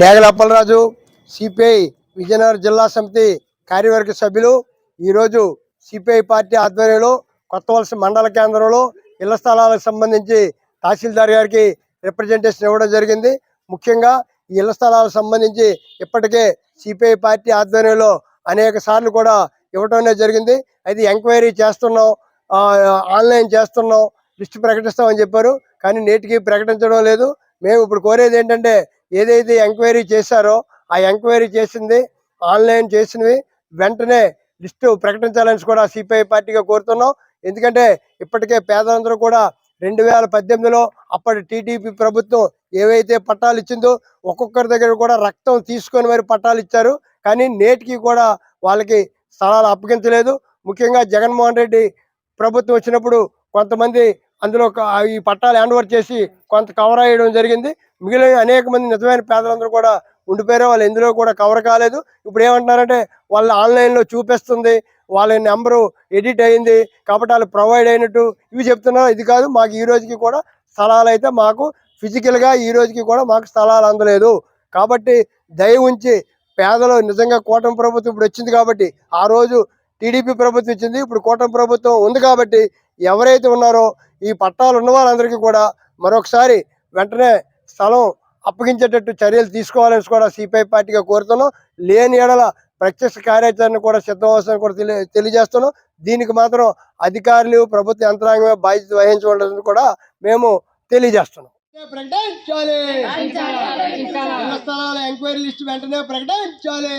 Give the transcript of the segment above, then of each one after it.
డేగల Appalaraju CPI Vizianagaram జిల్లా సమితి కార్యవర్గ సభ్యులు. ఈరోజు సిపిఐ పార్టీ ఆధ్వర్యంలో కొత్త వలస మండల కేంద్రంలో ఇళ్ళ స్థలాలకు సంబంధించి తహసీల్దార్ గారికి రిప్రజెంటేషన్ ఇవ్వడం జరిగింది. ముఖ్యంగా ఈ ఇళ్ళ స్థలాలకు సంబంధించి ఇప్పటికే సిపిఐ పార్టీ ఆధ్వర్యంలో అనేక సార్లు కూడా ఇవ్వటం జరిగింది. అది ఎంక్వైరీ చేస్తున్నాం ఆన్లైన్ చేస్తున్నాం లిస్టు ప్రకటిస్తామని చెప్పారు. కానీ నేటికి ప్రకటించడం లేదు. మేము ఇప్పుడు కోరేది ఏంటంటే ఏదైతే ఎంక్వైరీ చేశారో ఆ ఎంక్వైరీ చేసింది ఆన్లైన్ చేసినవి. వెంటనే లిస్టు ప్రకటించాలని కూడా సిపిఐ పార్టీగా కోరుతున్నాం. ఎందుకంటే ఇప్పటికే పేదలందరూ కూడా రెండు వేల పద్దెనిమిదిలో అప్పటి టీడీపీ ప్రభుత్వం ఏవైతే పట్టాలు ఇచ్చిందో ఒక్కొక్కరి దగ్గర కూడా రక్తం తీసుకొని మరి పట్టాలు ఇచ్చారు. కానీ నేటికి కూడా వాళ్ళకి స్థలాలు అప్పగించలేదు. ముఖ్యంగా జగన్మోహన్ రెడ్డి ప్రభుత్వం వచ్చినప్పుడు కొంతమంది అందులో ఈ పట్టాలు హ్యాండ్ ఓవర్ చేసి కొంత కవర్ అయ్యడం జరిగింది. మిగిలిన అనేక మంది నిజమైన పేదలందరూ కూడా ఉండిపోయారు. వాళ్ళు ఎందులో కూడా కవర్ కాలేదు. ఇప్పుడు ఏమంటున్నారంటే వాళ్ళు ఆన్లైన్లో చూపిస్తుంది. వాళ్ళ నెంబరు ఎడిట్ అయింది. కాబట్టి వాళ్ళు ప్రొవైడ్ అయినట్టు ఇవి చెప్తున్నారు. ఇది కాదు మాకు ఈ రోజుకి కూడా స్థలాలు అయితే మాకు ఫిజికల్గా ఈ రోజుకి కూడా మాకు స్థలాలు అందలేదు. కాబట్టి దయ ఉంచి పేదలు నిజంగా కూటమి ప్రభుత్వం ఇప్పుడు వచ్చింది కాబట్టి ఆ రోజు టీడీపీ ప్రభుత్వం ఇచ్చింది. ఇప్పుడు కూటమి ప్రభుత్వం ఉంది కాబట్టి ఎవరైతే ఉన్నారో ఈ పట్టాలు ఉన్న వాళ్ళందరికీ కూడా మరొకసారి వెంటనే స్థలం అప్పగించేటట్టు చర్యలు తీసుకోవాలని కూడా సిపిఐ పార్టీగా కోరుతున్నాం. లేని ఎడల ప్రత్యక్ష కార్యాచరణ కూడా సిద్ధమవసరం కూడా తెలియ తెలియజేస్తున్నాం. దీనికి మాత్రం అధికారులు ప్రభుత్వ యంత్రాంగమే బాధ్యత వహించవలసింది కూడా మేము తెలియజేస్తున్నాం. ప్రకటించాలి. స్థలాల ఎంక్వైరీ లిస్ట్ వెంటనే ప్రకటించాలి.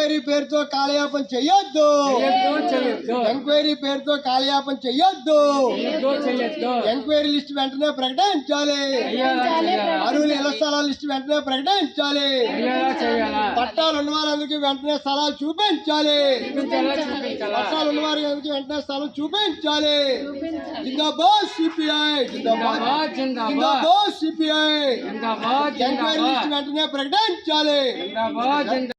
ఎంక్వైరీ పేరుతో కాలయాపన చెయ్యొద్దు. ఎంక్వైరీ పేరుతో కాలయాపన చెయ్యొద్దు. ఎంక్వైరీ లిస్ట్ వెంటనే ప్రకటించాలి. అరువుల ఇళ్ళ స్థలాల లిస్ట్ వెంటనే ప్రకటించాలి. పట్టాలు ఉన్న వారందరికీ వెంటనే స్థలాలు చూపించాలి. పట్టాలు ఉన్న వారికి వెంటనే స్థలం చూపించాలి. జిందాబాద్ సిపిఐ జిందాబాద్. జిందాబాద్ సిపిఐ. ఎంక్వైరీ లిస్ట్ వెంటనే ప్రకటించాలి.